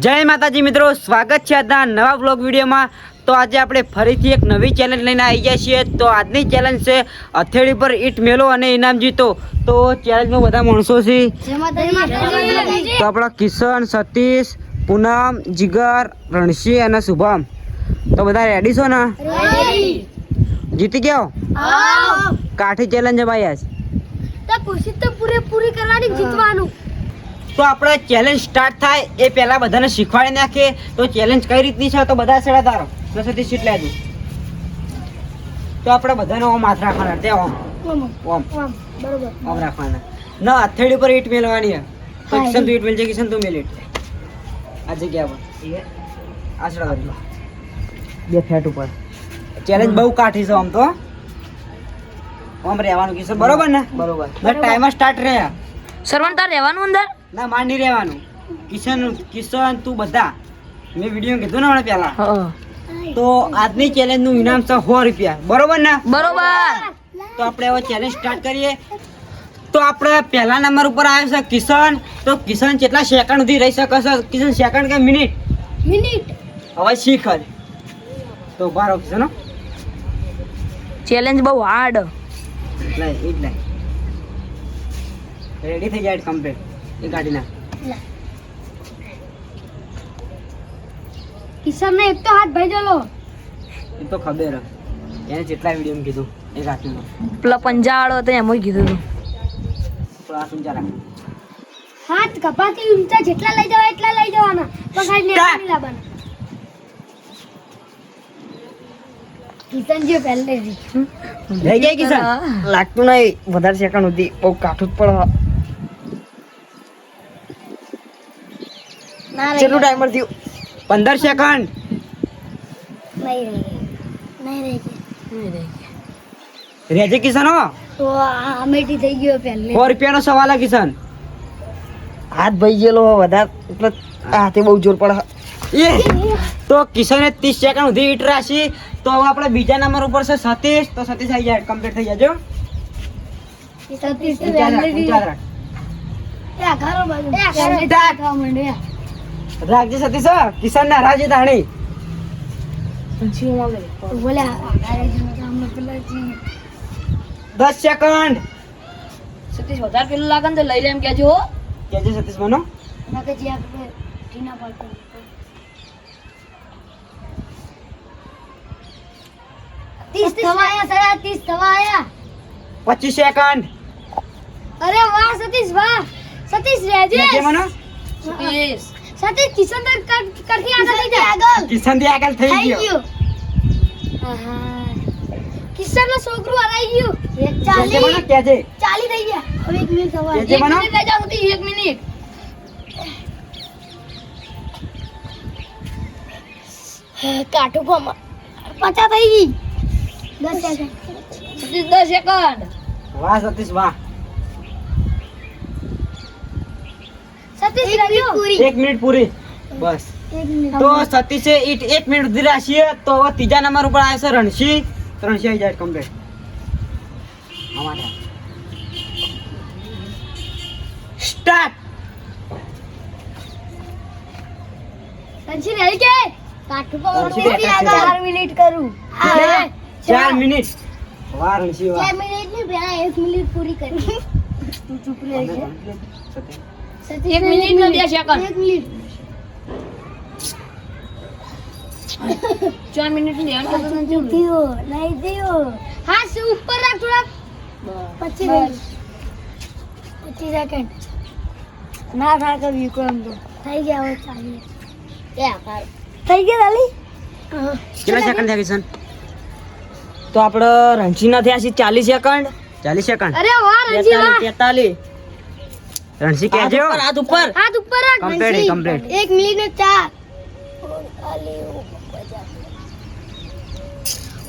જય માતાજી મિત્રો સ્વાગત છે આજના નવા બ્લોગ વિડીયોમાં. તો આજે આપણે ફરીથી એક નવી ચેલેન્જ લઈને આવી ગયા છીએ. તો આજની ચેલેન્જ છે હથેળી પર ઈટ મેલો અને ઇનામ જીતો. તો ચેલેન્જમાં બધા માણસો છે. તો આપણા કિશન સતીશ પૂનમ જીગર રણસી અને શુભમ. તો બધા રેડી છો ને? જીતી ગયો કાઠી ચેલેન્જ છે ભાઈ આજ. કોશિશ તો પૂરેપૂરી કરવાની જીતવાનું. તો આપણે ચેલેન્જ સ્ટાર્ટ થાય એ પહેલાં બધાને શીખવાડી નાખીએ. તો ચેલેન્જ કઈ રીતની છે તો બધા સેડા તારો. દસથી સીટ લેજો. તો આપણે બધાને ઓમ હાથ રાખવાના. તે ઓમ. ઓમ ઓમ. રાખવાના. ના હથેળી પર ઈટ મેલવાની છે. તો કિશન તું ઈટ. મેલજે કિશન તું મેલ ઈટ. આ જગ્યા પર આશરા કરી બે ફેટ ઉપર. ચેલેન્જ બહુ કાઠી છે આમ તો. ઓમ રહેવાનું કિશન. બરોબર ને? બરોબર. ટાઈમર સ્ટાર્ટ રહ્યા. સરવણ તાર રહેવાનું અંદર? ના માંડી રહેવાનું. કિશન કિશન તું બધા. મેં વીડિયો કીધું ને હમણાં પહેલા. તો આજની ચેલેન્જનું ઇનામ છે સો રૂપિયા. બરોબર ને? બરોબર. તો આપણે હવે ચેલેન્જ સ્ટાર્ટ કરીએ. તો આપણે પહેલા નંબર ઉપર આવ્યો છે કિશન. તો કિશન કેટલા સેકન્ડ સુધી રહી શકે છે? કિશન સેકન્ડ કે મિનિટ મિનિટ. હવે શીખ જ. તો બારો કિશન ચેલેન્જ બહુ હાર્ડ એટલે એટલે રેડી થઈ જાય કમ્પ્લીટ એ કાઢી નાખ. કિશન ને એક તો હાથ ભાઈ જલો એ તો ખબર એને જેટલા વીડિયો કીધું એ કાઢી પેલા પંજાળો હતો એમ કીધું હતું પેલા આ રાખ. હાથ કપાતી ઊંચા જેટલા લઈ જવા એટલા લઈ જવાના. પકડ ને. લાવવાના. કિશન જે પહેલે જ રહી જાય કિશન. લાગતું નહીં. વધારે સેકન્ડ સુધી બહુ કાઠું જ પડે. કેટલું ટાઈમર થયું પંદર સેકન્ડ રેજે કિશન હો અમેટી થઈ ગયો પહેલે. સો રૂપિયાનો સવાલ હે કિશન. હાથ ભાઈ ગયેલો હો વધારે એટલે હાથે બહુ જોર પડે. એ તો કિશને ત્રીસ સેકન્ડ સુધી હીટ રાશી તો હવે આપણે બીજા નંબર ઉપર છે સતીશ. તો સતીશ આવી જાય કમ્પ્લીટ થઈ જાજો સતીશ રાખજે સતીશ. કિશન ના રાજે તાણી દસ સેકન્ડ. સતીશ વધારે પેલું લાગે ને તો લઈ લે એમ કેજો કેજો સતીશ મનો. પચીસ સેકન્ડ. અરે વાહ સતીશ વાહ. સતીશ રહેજે સતીશ. સતીશ કિશન તો કર- કરથી આગળ થઈ જાય. આગળ. કિશનથી આગળ થઈ થઈ ગયો. કિશન નો છોકરો હરાઈ ગયો. એક કેજે મનો ચાલી કેજે. ચાલી થઈ ગયા. હવે એક મિનિટ થવા કેજે એક મિનિટ લઈ જાવ સતીશ એક મિનિટ. કાઠું કોમ. પચા થઈ ગઈ. દસ સેકન્ડ. દસ સેકન્ડ. વાહ સતીશ વાહ સતીશ રહેજો એક મિનિટ પૂરી. બસ. તો સતીશે ઈટ એક મિનિટ સુધી રાખીએ. તો હવે ત્રીજા નંબર ઉપર આવે છે રણસી રણસી આવી જાય કમ્પ્લેટ. સ્ટાર્ટ. રણસી રહી કે? છે. ચાર મિનિટ કરું. ચાર મિનિટ. રણસી ચાર મિનિટની પહેલા એક મિનિટ પૂરી કરી. તું ચૂપ રહી સતીશ એક મિનિટ ને બે સેકન્ડ એક મિનિટ. ચાર મિનિટની આ થયો નહીં થયો હા સુ ઉપર રાખ થોડા પછી પછી સેકન્ડ ના થાય કરવી કોમ તો થઈ ગયા હવે ચાલી એ આકાર થઈ ગયા ચાલી કેટલા સેકન્ડ થયા કિશન? તો આપણે રણજીના થયા છે ચાલીસ સેકન્ડ ચાલીસ સેકન્ડ અરે વાહ રણજી વાહ. તેતાલીસ રણસી કેજો હાથ ઉપર. હાથ ઉપર રાખ કમ્પ્લીટ રણજી. complete. મિનિટ ને ચાર.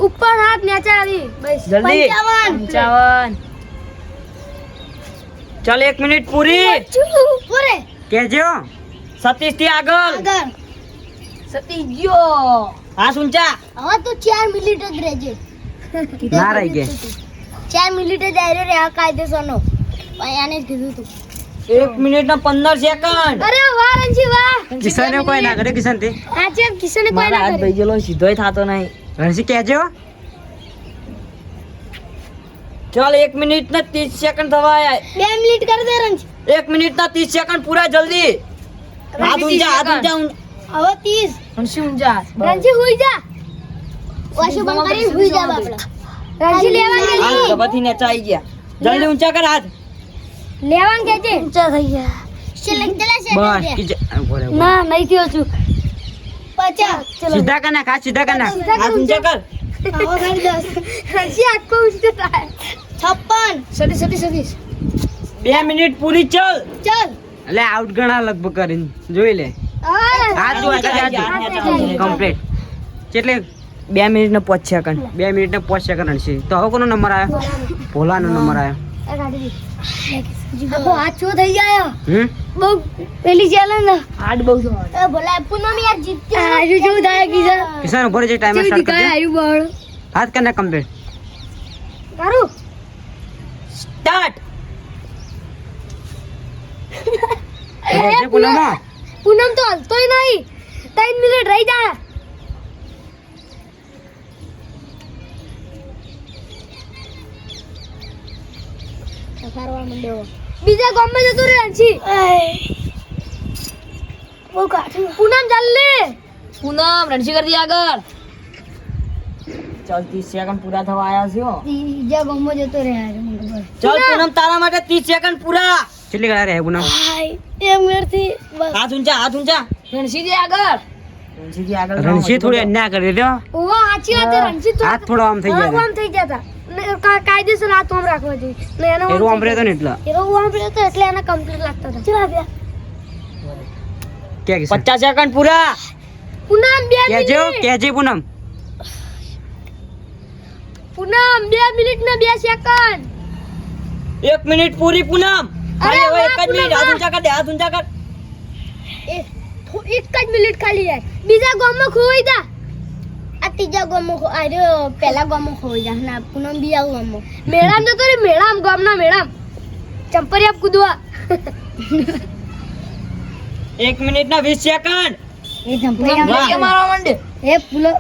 ઉપર હાથ નેચે આવી. બસ. જલ્દી. પંચાવન. પંચાવન. ચાલ 1 મિનિટ પૂરી. પૂરે કેજો સતીશથી આગળ. આગળ. સતીશ ગયો હા સુંચા હવે તો 4 મિનિટ જ રહેજે. ના રહી ગઈ. ચાર મિનિટ જ આયરો રે આ કાયદેસરનો. ભાઈ આને જ કીધું તું. એક મિનિટ ના પંદર સેકન્ડ. અરે વાહ રણજી વાહ. કિશને કોઈ ના કરે કિશન તે આજે કિશને કોઈ ના કરે. ભાઈ ગયેલો સીધોય થાતો નહીં. રણજી કેજો ચાલ એક મિનિટ ના ત્રીસ સેકન્ડ થવા આયા. બે મિનિટ કરી દે રણજી. એક મિનિટ ના ત્રીસ સેકન્ડ પૂરા જલ્દી. હાથ ઊંચા હાથ ઊંચા હવે ત્રીસ. રણજી ઊંચા. રણજી હુઈ જા. વાશુ બંધ કરી હુઈ જા બાપડા રણજી લેવા ગયેલી. ગભાથી નેચા આવી ગયા. જલ્દી ઊંચા કર હાથ. લેવા કે છે? ઊંચા થઈ ગયા. સિલેક્ટ ચલા બસ કિજે- ઊભો રહે, ઊભો રહે. ના નહીં થયો છું. પચાસ. સીધા કર નાખ સીધા કર નાખ ઊંચા કર. રણજી આખો ઊંચો થાય. છપ્પન. સતીશ સતીશ બે મિનિટ પૂરી ચલ. ચલ. એટલે આઉટ ગણા લગભગ કરીને. જોઈ લે. હાથ જો કમ્પ્લીટ કેટલે? બે મિનિટ ને પાંચ સેકન્ડ બે મિનિટ ને પાંચ સેકન્ડ છે. તો હવે કોનો નંબર આવ્યો? ભોલાનો નંબર આવ્યો. આખો હાથ થઈ ગયા હમ બહુ પેલી ચાલે ને. બહુ છે એ ભલા પૂનમ યાર આજુ થાય સ્ટાર્ટ આયુ બળ હાથ કમ્પ્લીટ કરું સ્ટાર્ટ. પૂનમ તો હલતોય નહીં. ત્રણ મિનિટ રહી જાય બીજા ગામમાં જતો રે છે બહુ કાઠું પૂનમ જલ્દી પૂનમ રણસી કરી દી આગળ. ચાલ ત્રીસ સેકન્ડ પૂરા થવા આયા છો. હો. બીજા ગામમાં જતો રે ચાલ પૂનમ તારા માટે ત્રીસ સેકન્ડ પૂરા. કેટલી કડા રહે પૂનમ એક મિનિટથી હાથ ઊંચા હાથ ઊંચા. રણસી દી આગળ રણસી દી આગળ રણસી થોડી અન્યાય કરી દે ઓવા સાચી વાત છે, હાથ થોડો આમ થઈ ગયા આમ થઈ ગયા હતા. કાયદેસર હાથ આમ રાખવા જોઈએ ને એનો એરો આમ રહેતો ને એટલે. એરો આમ પડ્યો એટલે એને કમ્પ્લીટ લાગતો હતો. ચલા આપ્યા કે કિશન પચાસ સેકન્ડ પૂરા. પૂનમ બે કેજો મિનિટ. કેજે પૂનમ. પૂનમ બે મિનિટ ને બે સેકન્ડ. એક મિનિટ પૂરી પૂનમ. અરે હવે એક જ મિનિટ હાથ ઊંચા કર દે હાથ ઊંચા કર એક જ મિનિટ ખાલી યાર બીજા ગામમાં ખોવાઈ જા. ત્રીજા ગામમાં ખો આ રહ્યો પહેલા ગામમાં ખોવાઈ જા ના પૂનમ બીજા ગામમાં મેળામ તો રે મેળામ ગામના મેળામ ચંપરિયા કૂદવા એક મિનિટ ના વીસ સેકન્ડ એ ચંપરિયા. મારવા માંડે એ ફૂલો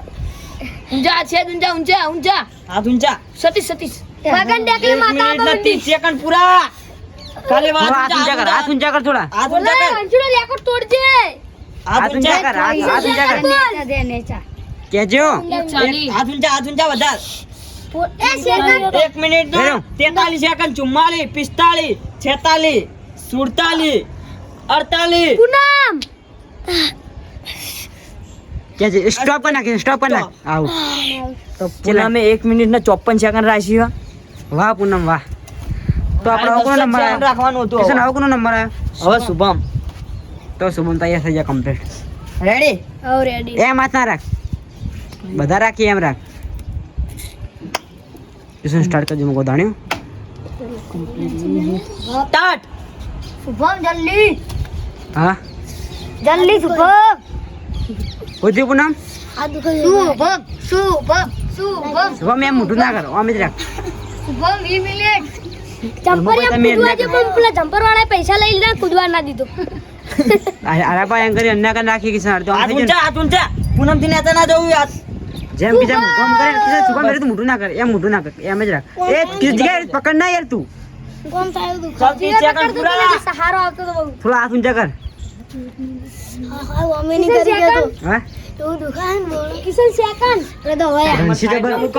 ઊંચા છે ઊંચા ઊંચા ઊંચા હાથ ઊંચા સતીશ સતીશ મગન ડેકલે માતા તો ત્રીસ સેકન્ડ પૂરા હાથ હાથ ઊંચા કર હાથ ઊંચા કર થોડા હાથ ઊંચા કર અંશુનો લેકોટ તોડજે હાથ ઊંચા કર હાથ ઊંચા કર દે નેચા કેજો એક હાથ ઊંચા હાથ ઊંચા વધાર એક મિનિટ. તેતાલીસ સેકન્ડ ચુમ્માલીસ પિસ્તાલીસ છેતાલીસ સુડતાલીસ અડતાલીસ. પૂનમ. કેજે સ્ટોપ પર નાખ સ્ટોપ પર નાખ. આવું. તો પૂનમે. એક મિનિટ ને ચોપન સેકન્ડ રાખી વાહ પૂનમ વાહ. તો આપણો કોનો નંબર આવ્યો. રાખવાનું હતું. કિશન હવે કોનો નંબર આવ્યો. હવે શુભમ. તો શુભમ તૈયાર થઈ જા કમ્પ્લીટ રેડી ઓ રેડી એ માથા રાખ. બધા રાખીએ એમ રાખ. ટ્યુશન સ્ટાર્ટ કરજો મૂકો દાણ્યું સ્ટાર્ટ શુભમ જલ્દી. હા? જલ્દી શુભમ હોતી પૂનમ શુભમ શુભમ શુભમ શુભમ એમ મોટું ના કરો આમ જ રાખ. શુભમ 20 મિનિટ. એમાં કોઈ તમે જમ્પર એમ કૂદવા જે પણ પેલા જમ્પર વાળા પૈસા લઈ લીધા કૂદવા ના દીધો. એમ કરી કરી નાખી કિશન તો ઊંચા ઊંચા. પૂનમથી નેતા ના જવું યાર. જેમ બીજા મોઢું આમ કરે ને, કિશન શુભમ કરે તો મોઢું ના કરે. એમ મોઢું ના કરે. એમ જ રાખ. એ કિસ જગ્યાએ પકડ ના યાર તું. કોમ થાય તું ચાલ, ત્રીસ કર પૂરા. સહારો આવતો તો બહુ થોડા હાથ ઊંચા કર અમે નહીં કરી ગયો તો હા બોલ. કિશન સેકન્ડ રે તો હવે. રણસી જબર હું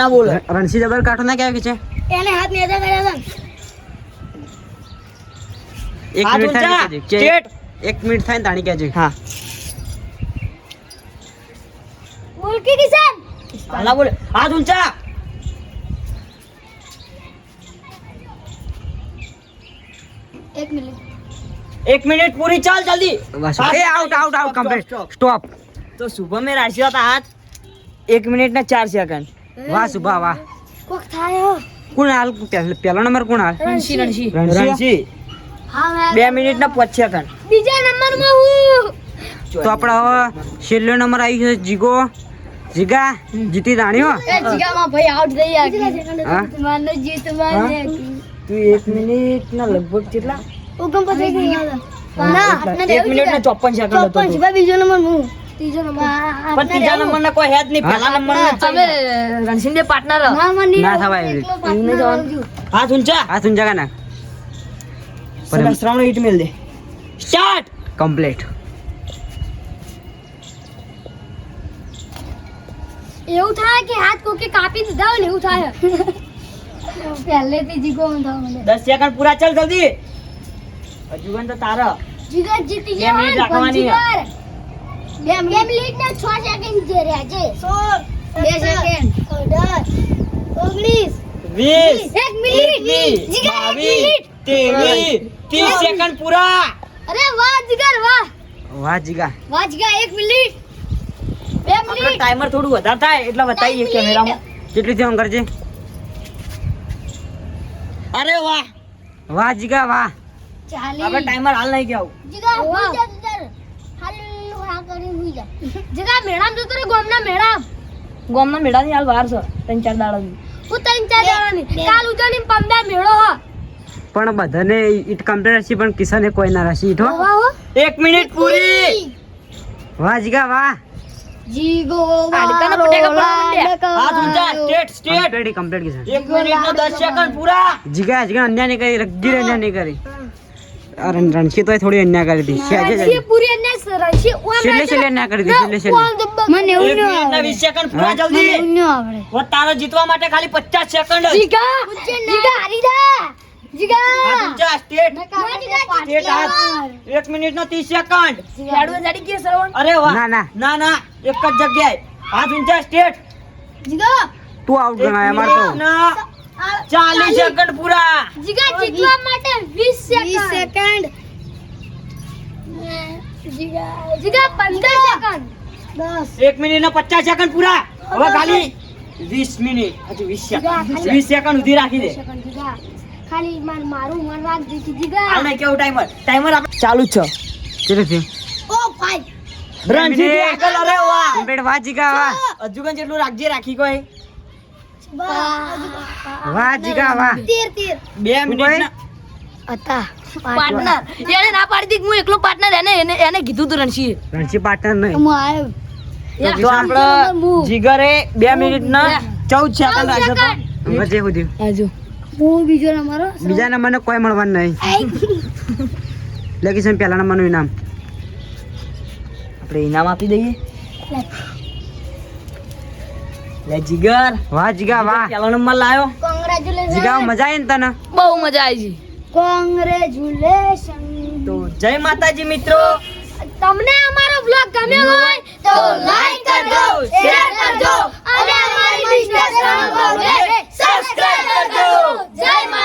ના બોલ. રણસી જબર કાઢો ના કેવા કે છે. એને હાથ નેતા કર્યા એક મિનિટ થાય ને એક મિનિટ થાય તાણી કેજે હા બોલ કે કિશન હાલ બોલે હાથ ઊંચા એક મિનિટ. એક મિનિટ પૂરી ચાલ જલ્દી. એ out out out complete. Stop તો શુભમે રાખ્યો હતા હાથ. એક મિનિટ ને ચાર સેકન્ડ વાહ શુભા વાહ. કોક થાય કોણ હાલ? પહેલો નંબર કોણ હાલ? રણસી રણસી રણસી મેં બે મિનિટ ને પાંચ સેકન્ડ બીજા નંબરમાં હું. તો આપણે હવે છેલ્લો નંબર આવી ગયો છે જીગો. જીગા જીતી એ જીગામાં ભાઈ આઉટ થઈ ગયા? માનો જીત માને તું એક મિનિટ ના લગભગ કેટલા? ઉગમ પછી. ના, આપને મિનિટ ને જોઈએ. ચોપન સેકન્ડ હતો ચોપન છે. તો. ભાઈ, બીજો નંબર હું. ત્રીજો નંબર. પણ ત્રીજા નંબર ને કોઈ હે નહીં. પહેલા નંબર અમે રણસિંહ પાર્ટનર ના થવાય એવી. એકલો partner આવજો. હાથ ઊંચા આ તું જગા નાખ મેલ દે. સ્ટાર્ટ કમ્પ્લીટ એવું થાય કે હાથ કોકે કાપી દીધા હોય ને એવું થાય. પહેલેથી જીગો થાવ મને. દસ સેકન્ડ પૂરા ચાલ જલ્દી. હજુ તો તારા. જીગર જીતી ગયો મિનિટ રાખવાની. બે મિનિટ. ને 6 સેકન્ડ જે રહ્યા છે 16 બે સેકન્ડ. 18 19 વીસ. એક મિનિટ એકવીસ, જીગર એક મિનિટ. ત્રેવીસ ત્રીસ સેકન્ડ પૂરા. અરે વાહ જીગર વાહ. વાહ જીગા વાહ જીગા એક મિનિટ. બે આપણો ટાઈમર થોડું વધારે થાય એટલે બતાવીએ કેમેરામાં કેટલી થયું કરજે અરે વાહ. વાહ જીગા વાહ. ચાલી આપણે ટાઈમર હાલ નહીં ગયા જીગા હું જા જીગર હાલ હા કરી હું જા. જીગા મેળામ જતો રે ગોમના મેળામ. ગામના મેળાની હાલ વાર છે. ત્રણ ચાર દાડાની હું ત્રણ ચાર જણાની કાલ ઉજાણી પમદા મેળો હો. પણ બધાને ઈટ કમ્પ્લીટ હશે પણ કિસાને કોઈ ના રહેશે ઈટ હો. એક મિનિટ પૂરી. વાહ જીગા વાહ. જીગો વાળો પટાકા પડવા માંડ્યા. હાથ ઊંચા straight straight. Complete complete Kisan એક મિનિટ ને દસ સેકન્ડ પૂરા. જીગા જીગા અન્યાય નહીં કરી રગી કરી. અરે થોડી કરી હતી છે રશી પૂરી અને રશી ઓમ છેલ્લે છેલ્લે અન્યાય કરી હતી છેલ્લે છેલ્લે. મને એક મિનિટ ને વીસ સેકન્ડ પૂરા હા? જલ્દી. ન આવડે. વો તારો જીતવા માટે ખાલી પચાસ સેકન્ડ જીગા જીગા હારી જા. એક મિનિટ નો ત્રીસ સેકન્ડ. અરે વાહ. ના, ના. ના ના. એક જ જગ્યાએ. હાથ ઊંચા સ્ટેટ. તું આઉટ ગણાય અમાર તો. ના. ચાલીસ સેકન્ડ પૂરા. જીગા જીતવા માટે વીસ સેકન્ડ. જીગા. જીગા 15 સેકન્ડ. 10 એક મિનિટ ના પચાસ સેકન્ડ પૂરા. હવે ખાલી વીસ મિનિટ. હજુ વીસ સેકન્ડ. વીસ સેકન્ડ સુધી રાખી દે. સેકન્ડ જીગા. ખાલી માર મારું મન રાખ દીધી જીગા. નહીં કેવું ટાઈમર ટાઈમર આપણે ચાલુ જ છે. કેટલું થયું? ઓ ભાઈ. રણજીત આગળ અરે વાહ. બેડ વાહ જીગા વાહ. હજુ પણ જેટલું રાખજે રાખી કોઈ. વાહ જીગા વાહ. તેર તેર. બે મિનિટ ના- હતા પાર્ટનર. એને ના પાડી દીધી હું એકલો પાર્ટનર એને એને એને કીધું તું રણશી. રણશી પાર્ટનર નહીં. હું આવ્યો તો આપણે જીગરે બે મિનિટ ના ચૌદ સેકન્ડ રાખ્યો હતો જે સુધી હાજો હું બીજો નંબર બીજા નંબરને કોઈ મળવાનું નહીં. છે પહેલા નંબરનું ઇનામ. આપણે ઇનામ આપી દઈએ. લે જીગર. વાહ જીગા વાહ. પહેલો નંબર લાયો. કોંગ્રેચ્યુલેશન જીગા મજા આવી ને તને? બહુ મજા આવી કોંગ્રેચ્યુલેશન તો જય માતાજી મિત્રો. તમને અમારો બ્લોગ ગમ્યો હોય તો जय महाराज